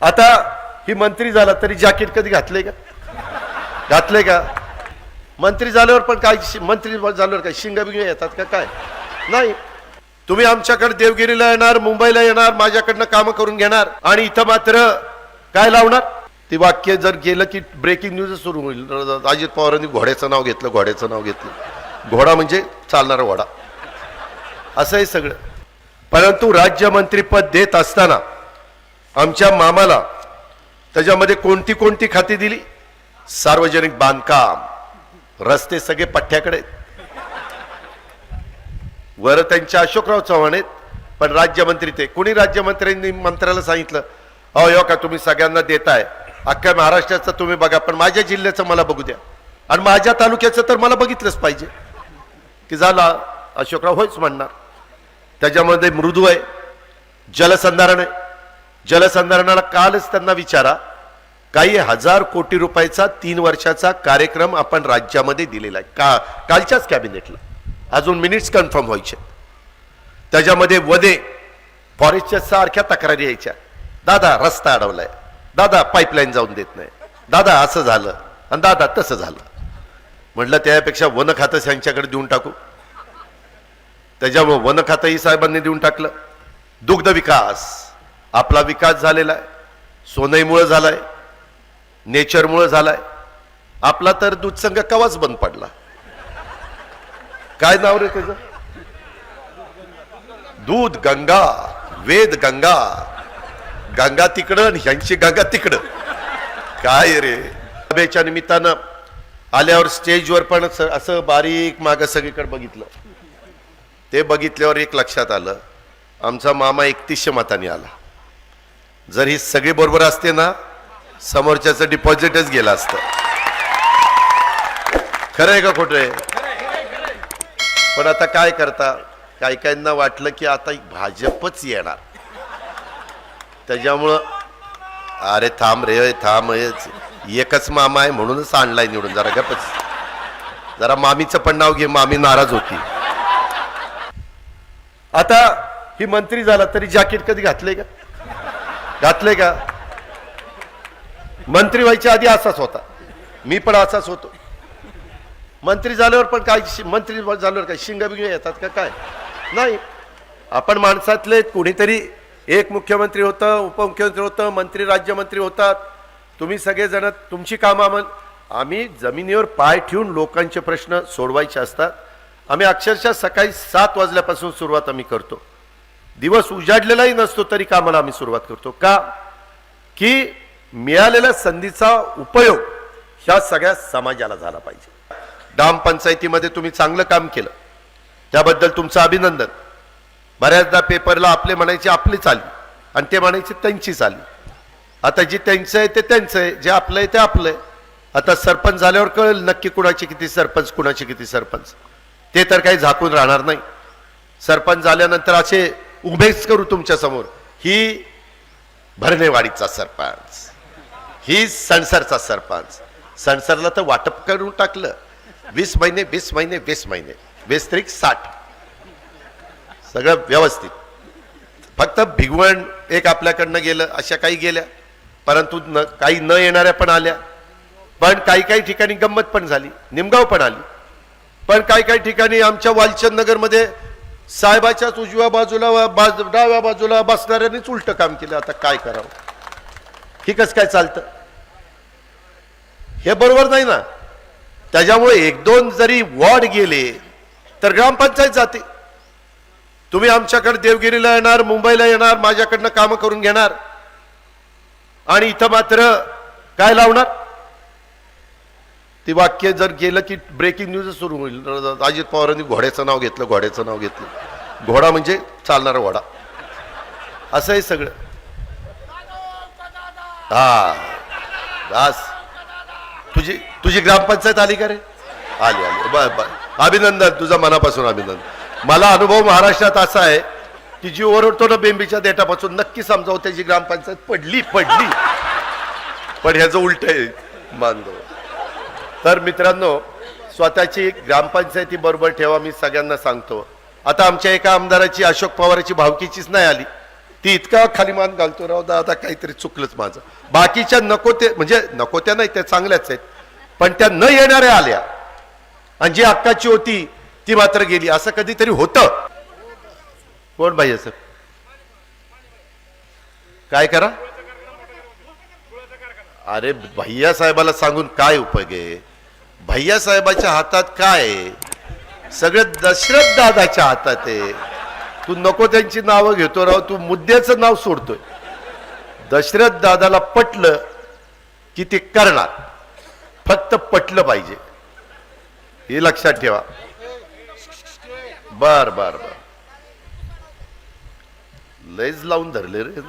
आता ही मंत्री झाला तरी जॅकेट कधी घातले का? घातले का? मंत्री झाल्यावर पण काय शि- मंत्री झाल्यावर काय शिंग बिंग येतात का काय? नाही. तुम्ही आमच्याकडे देवगिरीला येणार मुंबईला येणार माझ्याकडनं कामं करून घेणार आणि इथं मात्र काय लावणार? ती वाक्य जर गेलं की ब्रेकिंग न्यूज सुरू होईल. अजित पवारांनी घोड्याचं नाव घेतलं घोड्याचं नाव घेतलं. घोडा म्हणजे चालणारा घोडा. असं आहे सगळं. परंतु राज्यमंत्रीपद देत असताना आमच्या मामाला त्याच्यामध्ये कोणती कोणती खाती दिली? सार्वजनिक बांधकाम. रस्ते सगळे पठ्ठ्याकडे वर त्यांच्या अशोकराव चव्हाण आहेत पण राज्यमंत्री ते. कोणी राज्यमंत्र्यांनी मंत्र्याला सांगितलं? अहो यो का तुम्ही सगळ्यांना देताय? अख्ख्या महाराष्ट्राचं तुम्ही बघा पण माझ्या जिल्ह्याचं मला बघू द्या. आणि माझ्या तालुक्याचं तर मला बघितलंच पाहिजे. की झाला अशोकराव होयच म्हणणार. त्याच्यामध्ये मृदू आहे जलसंधारण आहे. जलसंधारणाला कालच त्यांना विचारा. काही हजार कोटी रुपयाचा तीन वर्षाचा कार्यक्रम आपण राज्यामध्ये दिलेला आहे. का कालच्याच कॅबिनेटला. अजून मिनिट्स कन्फर्म व्हायचे. त्याच्यामध्ये वदे फॉरेस्टच्या सारख्या तक्रारी यायच्या. दादा रस्ता अडवलाय. दादा पाईपलाईन जाऊन देत नाही. दादा असं झालं. आणि दादा तसं झालं. म्हटलं त्यापेक्षा वन खातं यांच्याकडे देऊन टाकू. त्याच्यामुळं वन खातंही साहेबांनी देऊन टाकलं. दुग्ध विकास. आपला विकास झालेला आहे. सोनईमुळं झालाय. नेचरमुळं झालाय. आपला तर दूधसंघ कवाच बंद पडला. काय नाव रे त्याचं? दूध गंगा वेद गंगा. गंगा तिकडं आणि ह्यांची गंगा तिकडं. काय रे? सभेच्या निमित्तानं आल्यावर स्टेजवर पण असं बारीक मागं सगळीकडे बघितलं. ते बघितल्यावर एक लक्षात आलं. आमचा मामा एकतीसशे मतांनी आला. जर ही सगळी बरोबर असते ना समोरच्याचं डिपॉझिटच गेलं असतं. खरं आहे का खोटं आहे? पण आता काय करता काही काहींना वाटलं की आता भाजपच येणार. त्याच्यामुळं अरे थांब रे थांब हेच. एकच मामा आहे म्हणूनच आणलाय निवडून जरा गपच जरा मामीचं पण नाव घे मामी नाराज होती. आता ही मंत्री झाला तरी जॅकेट कधी घातले का? घातले का? मंत्री व्हायच्या आधी असाच होता. मी पण असाच होतो. मंत्री झाल्यावर पण काय शि- मंत्री झाल्यावर काय शिंग बिंग येतात का काय? नाही. आपण माणसातले कुणीतरी एक मुख्यमंत्री होतं उपमुख्यमंत्री होतं मंत्री राज्यमंत्री होतात. तुम्ही सगळेजण तुमची कामं आम्हाला आम्ही जमिनीवर पाय ठेवून लोकांचे प्रश्न सोडवायचे असतात. आम्ही अक्षरशः सकाळी सात वाजल्यापासून सुरुवात आम्ही करतो. दिवस उजाडलेलाही नसतो तरी कामाला आम्ही सुरुवात करतो. का? की मिळालेल्या संधीचा उपयोग ह्या सगळ्या समाजाला झाला पाहिजे. ग्रामपंचायतीमध्ये तुम्ही चांगलं काम केलं. त्याबद्दल तुमचं अभिनंदन. बऱ्याचदा पेपरला आपले म्हणायचे आपली चाली आणि ते म्हणायचे त्यांची चाली आता जे त्यांचं आहे ते त्यांचं आहे. जे आपलं आहे ते आपलं आहे. आता सरपंच झाल्यावर कळेल नक्की कुणाचे किती सरपंच कुणाचे किती सरपंच. ते तर काही झाकून राहणार नाही. सरपंच झाल्यानंतर असे उभेच करू तुमच्यासमोर. ही भरणेवाडीचा सरपंच. ही सणसरचा सरपंच. सणसरला तर वाटप करून टाकलं. वीस महिने वीस महिने वीस महिने. वीस त्रिक साठ. सगळं व्यवस्थित. फक्त भिगवण एक आपल्याकडनं गेलं अशा काही गेल्या. परंतु न काही न येणाऱ्या पण आल्या. पण काही काही ठिकाणी गंमत पण झाली. निमगाव पण आली. पण काही काही ठिकाणी आमच्या वालचंद नगरमध्ये साहेबाच्याच उजव्या बाजूला बाज डाव्या बाजूला बसणाऱ्यांनीच उलटं काम केलं. आता काय करावं? हे कसं काय चालतं? हे बरोबर नाही ना? त्याच्यामुळे एक दोन जरी वॉर्ड गेले तर ग्रामपंचायत जाते. तुम्ही आमच्याकडे देवगिरीला येणार मुंबईला येणार माझ्याकडनं कामं करून घेणार. आणि इथं मात्र काय लावणार? ती वाक्य जर गेलं की ब्रेकिंग न्यूज सुरू होईल. अजित पवारांनी घोड्याचं नाव घेतलं घोड्याचं नाव घेतलं. घोडा म्हणजे चालणारा घोडा असं आहे सगळं. हा. दास तुझी तुझी ग्रामपंचायत आली का रे? आली आली. अभिनंदन तुझा मनापासून अभिनंदन. मला अनुभव महाराष्ट्रात असा आहे की जी ओरडतो ना बेंबीच्या देटापासून नक्की समजावं त्याची ग्रामपंचायत पडली पडली. पण ह्याचं उलट आहे मानधव तर मित्रांनो स्वतःची ग्रामपंचायती बरोबर ठेवा मी सगळ्यांना सांगतो. आता आमच्या एका आमदाराची अशोक पवाराची भावकीचीच नाही आली. ती इतका खाली मान घालतो राव आता काहीतरी चुकलंच माझं. बाकीच्या नको ते म्हणजे नको त्या नाही त्या चांगल्याच आहेत. पण त्या न येणाऱ्या आल्या. आणि जी अक्काची होती ती मात्र गेली. असं कधीतरी होतं. कोण भाई असं काय करा? अरे भैया साहेबाला सांगून काय उपयोग आहे? भैया साहेबाच्या हातात काय? सगळं दशरथ दादाच्या हातात आहे. तू नको त्यांची नावं घेतो राव तू मुद्द्याचं नाव सोडतोय. दशरथ दादाला पटलं की ते करणार. फक्त पटलं पाहिजे. हे लक्षात ठेवा. बर बर बर. लयच लावून धरले रे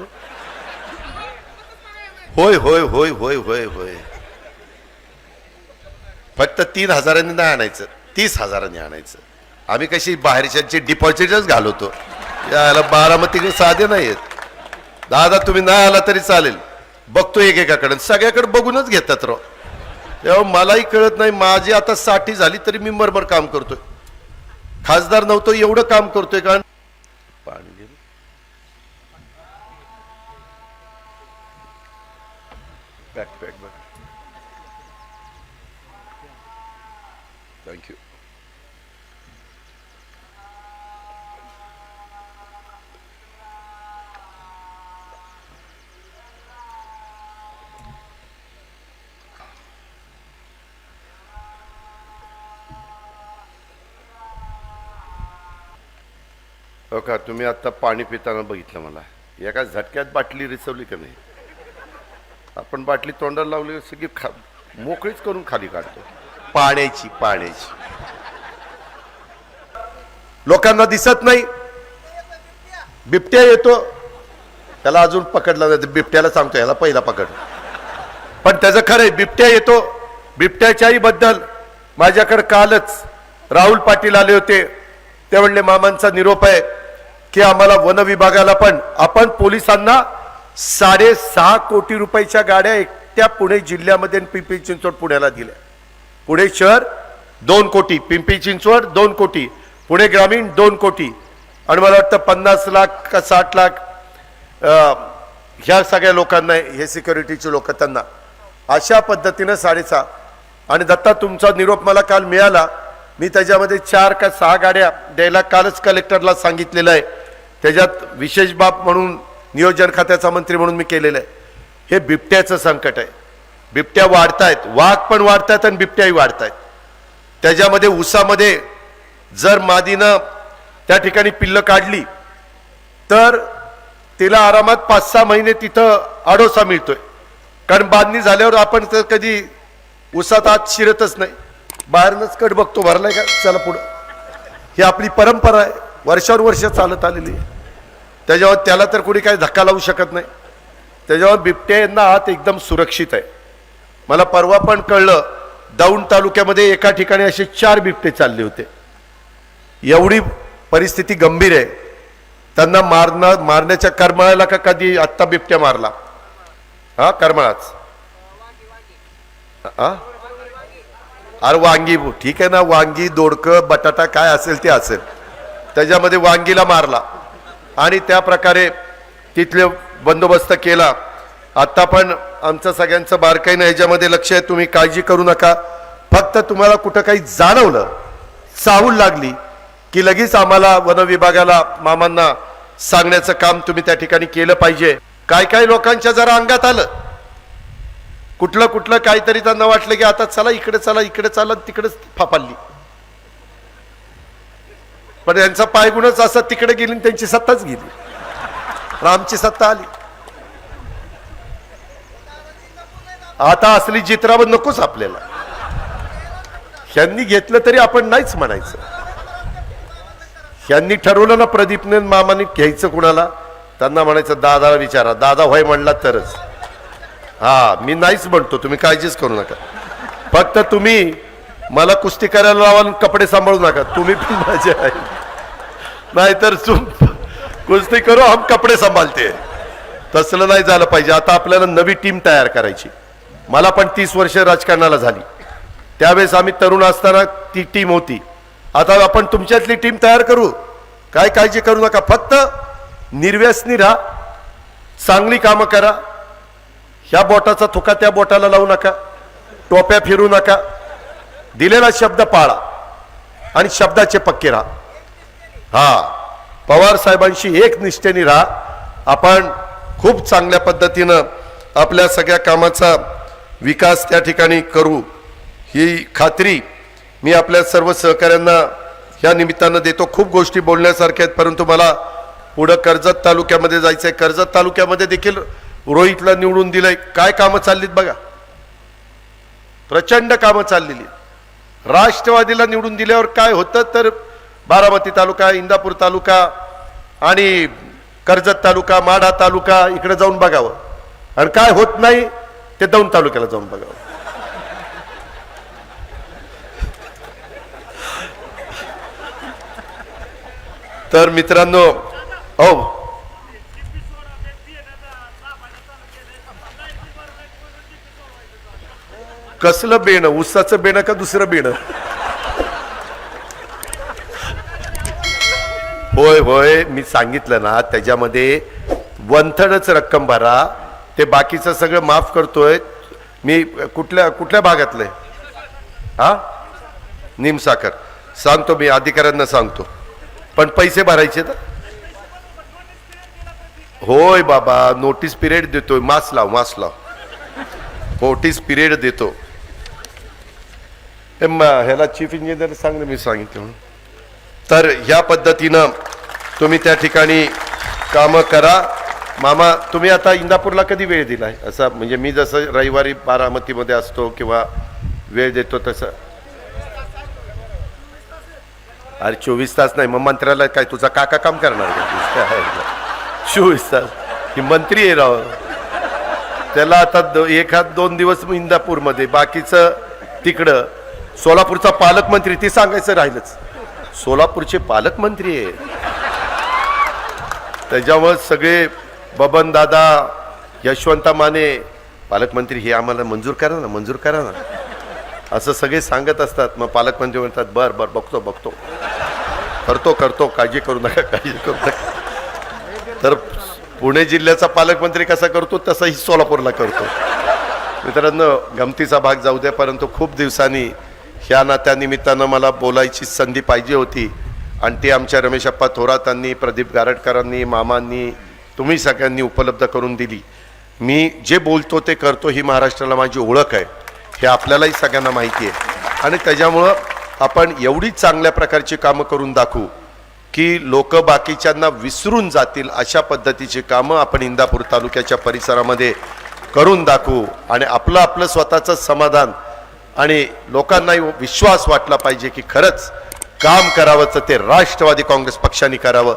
होय होय होय होय होय होय. फक्त तीन हजारांनी नाही आणायचं. तीस हजारांनी आणायचं. आम्ही कशी बाहेरच्यांची डिपॉझिटच घालवतो याला बारामतीकडे साधे नाही आहेत. दादा तुम्ही नाही आला तरी चालेल. बघतो एकेकाकडे. सगळ्याकडे बघूनच घेतात राव. तेव्हा मलाही कळत नाही माझी आता साठी झाली तरी मी मरमर काम करतोय. खासदार नव्हतो एवढं काम करतोय कारण पाणी गेलं. Pack pack Thank you. हो का तुम्ही आता पाणी पिताना बघितलं मला. एका झटक्यात बाटली रिसवली का नाही? आपण बाटली तोंडाला लावली सगळी खा मोकळीच करून खाली काढतो. पाण्याची पाण्याची. लोकांना दिसत नाही. बिबट्या येतो. त्याला अजून पकडला नाही. बिबट्याला सांगतो याला पहिला पकड. पण त्याचं खरंय बिबट्या येतो. बिबट्याच्याही बद्दल माझ्याकडे कालच राहुल पाटील आले होते. ते म्हणले मामांचा निरोप आहे की आम्हाला वन विभागाला पण आपण पोलिसांना साडेसहा कोटी रुपयाच्या गाड्या एकट्या पुणे जिल्ह्यामध्ये पिंपरी चिंचवड पुण्याला दिल्या. पुणे शहर दोन कोटी. पिंपरी चिंचवड दोन कोटी. पुणे ग्रामीण दोन कोटी. आणि मला वाटतं पन्नास लाख का साठ लाख ह्या सगळ्या लोकांना हे सिक्युरिटीचे लोक त्यांना अशा पद्धतीनं साडेसहा आणि दत्ता तुमचा निरोप मला काल मिळाला. मी त्याच्यामध्ये चार का सहा गाड्या द्यायला कालच कलेक्टरला सांगितलेलं आहे. त्याच्यात विशेष बाब म्हणून नियोजन खात्याचा मंत्री म्हणून मी केलेलं आहे. हे बिबट्याचं संकट आहे. बिबट्या वाढतायत वाघ पण वाढतायत आणि बिबट्याही वाढतायत. त्याच्यामध्ये उसामध्ये जर मादीनं त्या ठिकाणी पिल्लं काढली तर तिला आरामात पाच सहा महिने तिथं आडोसा मिळतोय. कारण बांधणी झाल्यावर आपण तर कधी उसात आत शिरतच नाही. बाहेरनंच कट बघतो भरलाय का? चला पुढं. ही आपली परंपरा आहे. वर्षानुवर्ष चालत आलेली आहे. त्याच्यावर त्याला तर कोणी काही धक्का लावू शकत नाही. त्याच्यावर बिबट्या यांना आत एकदम सुरक्षित आहे. मला परवा पण कळलं दौंड तालुक्यामध्ये एका ठिकाणी असे चार बिबटे चालले होते. एवढी परिस्थिती गंभीर आहे. त्यांना मारणं मारण्याच्या करमळाला का कधी आत्ता बिबट्या मारला? हा करमळाच. हा? अरे वांगी ठीक आहे ना वांगी दोडकं बटाटा काय असेल ते असेल. त्याच्यामध्ये वांगीला मारला. आणि त्या प्रकारे तिथले बंदोबस्त केला. आत्ता पण आमचं सगळ्यांचं बारकाईनं ह्याच्यामध्ये लक्ष आहे. तुम्ही काळजी करू नका. फक्त तुम्हाला कुठं काही जाणवलं चाहूल लागली की लगेच आम्हाला वन विभागाला मामांना सांगण्याचं काम तुम्ही त्या ठिकाणी केलं पाहिजे. काय काय लोकांच्या जरा अंगात आलं. कुठलं कुठलं काहीतरी त्यांना वाटलं की आता चला इकडे चला इकडे चला तिकडेच फापाल्ली पण यांचा पायगुणच असा तिकडे गेली आणि त्यांची सत्ताच गेली. पण आमची सत्ता आली. आता असली जित्रावर नकोच आपल्याला. ह्यांनी घेतलं तरी आपण नाहीच म्हणायचं. ह्यांनी ठरवलं ना प्रदीपने मामाने घ्यायचं कुणाला? त्यांना म्हणायचं दादाला विचारा. दादा होय म्हणला तरच. हा मी नाहीच म्हणतो तुम्ही काळजीच करू नका. फक्त तुम्ही मला कुस्ती करायला लावा कपडे सांभाळू नका तुम्ही पण माझे आहे नाहीतर तुम कुस्ती करू हम कपडे सांभाळते. तसलं नाही झालं पाहिजे आता आपल्याला नवी टीम तयार करायची. मला पण तीस वर्ष राजकारणाला झाली. त्यावेळेस आम्ही तरुण असताना ती टीम होती. आता आपण तुमच्यातली टीम तयार करू. काय काळजी करू नका. फक्त निर्व्यसनी राहा. चांगली कामं करा. ह्या बोटाचा थुका त्या बोटाला लावू नका. टोप्या फिरू नका. दिलेला शब्द पाळा. आणि शब्दाचे पक्के राहा. हा. पवार साहेबांशी एक निष्ठेने राहा. आपण खूप चांगल्या पद्धतीनं आपल्या सगळ्या कामाचा विकास त्या ठिकाणी करू ही खात्री मी आपल्या सर्व सहकाऱ्यांना या निमित्तानं देतो. खूप गोष्टी बोलण्यासारख्या आहेत परंतु मला पुढं कर्जत तालुक्यामध्ये जायचं आहे. कर्जत तालुक्यामध्ये देखील रोहितला निवडून दिलंय. काय कामं चाललीत बघा. प्रचंड कामं चाललेली राष्ट्रवादीला निवडून दिल्यावर काय होतं तर बारामती तालुका इंदापूर तालुका आणि कर्जत तालुका माढा तालुका इकडे जाऊन बघावं. आणि काय होत नाही ते दौंड तालुक्याला जाऊन बघावं तर मित्रांनो हो कसलं बेणं? उसाचं बेणं का दुसरं बेणं? होय होय मी सांगितलं ना त्याच्यामध्ये वंथडच रक्कम भरा. ते बाकीचं सगळं माफ करतोय. मी कुठल्या कुठल्या भागातलं हा? निमसाकर सांगतो मी अधिकाऱ्यांना सांगतो. पण पैसे भरायचे तर? होय बाबा नोटीस पिरियड देतोय. मास लाव मास लाव. नोटीस पिरियड देतो. ह्याला चीफ इंजिनियर सांग मी सांगितलं. म्हणून. तर ह्या पद्धतीनं तुम्ही त्या ठिकाणी कामं करा. मामा तुम्ही आता इंदापूरला कधी वेळ दिलाय? असा म्हणजे मी जसं रविवारी बारामतीमध्ये असतो किंवा वेळ देतो तसं. अरे चोवीस तास नाही मग मंत्र्याला काय तुझा काका काम करणार का? काय? चोवीस तास. ही मंत्री आहे राव. त्याला आता दो- एखाद दोन दिवस इंदापूरमध्ये बाकीचं तिकडं. सोलापूरचा पालकमंत्री ते सांगायचं राहिलंच. सोलापूरचे पालकमंत्री आहे. त्याच्यावर सगळे बबन दादा यशवंता माने पालकमंत्री हे आम्हाला मंजूर करा ना मंजूर करा ना. असं सगळे सांगत असतात. मग पालकमंत्री म्हणतात बर बर बघतो बघतो. करतो करतो काळजी करू नका काळजी करू नका. तर पुणे जिल्ह्याचा पालकमंत्री कसा करतो तसाही सोलापूरला करतो. मित्रांनो गमतीचा भाग जाऊ द्या परंतु खूप दिवसांनी ह्या नात्यानिमित्तानं मला बोलायची संधी पाहिजे होती. आणि ती आमच्या रमेशप्पा थोरातांनी प्रदीप गारटकरांनी मामांनी तुम्ही सगळ्यांनी उपलब्ध करून दिली. मी जे बोलतो ते करतो ही महाराष्ट्राला माझी ओळख आहे. हे आपल्यालाही सगळ्यांना माहिती आहे. आणि त्याच्यामुळं आपण एवढी चांगल्या प्रकारची कामं करून दाखवू की लोक बाकीच्यांना विसरून जातील अशा पद्धतीची कामं आपण इंदापूर तालुक्याच्या परिसरामध्ये करून दाखवू आणि आपलं आपलं स्वतःचं समाधान आणि लोकांनाही विश्वास वाटला पाहिजे की खरंच काम करावंचं ते राष्ट्रवादी काँग्रेस पक्षाने करावं.